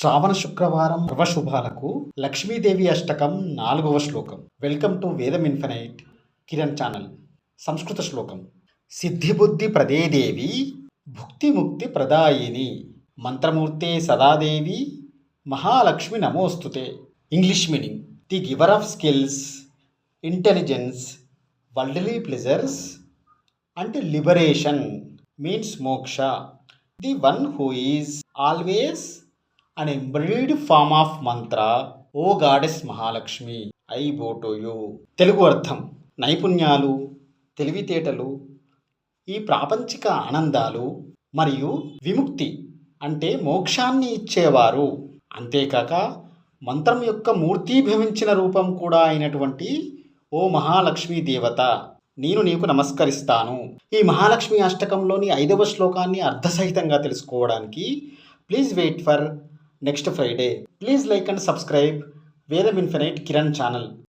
శ్రావణ శుక్రవారం శుభాలకు లక్ష్మీదేవి అష్టకం నాలుగవ శ్లోకం. Welcome to Vedam infinite Kiran channel. సంస్కృత శ్లోకం. సిద్ధిబుద్ధి ప్రదేదేవి భుక్తిముక్తి ప్రదాయిని. మంత్రమూర్తే సదాదేవి మహాలక్ష్మి నమోస్తుతే. English meaning. The giver of skills intelligence worldly pleasures and liberation means moksha. The one who is always అనే embodied form of mantra O goddess Mahalakshmi I bow to you Telugu అర్థం. నైపుణ్యాలు తెలివితేటలు ఈ ప్రాపంచిక ఆనందాలు మరియు విముక్తి అంటే మోక్షాన్ని ఇచ్చేవారు. అంతేకాక మంత్రం యొక్క మూర్తీభవించిన రూపం కూడా అయినటువంటి ఓ మహాలక్ష్మీ దేవత. నేను నీకు నమస్కరిస్తాను. ఈ మహాలక్ష్మి అష్టకంలోని ఐదవ శ్లోకాన్ని అర్థసహితంగా తెలుసుకోవడానికి please wait for next Friday please like and subscribe Vedam infinite Kiran channel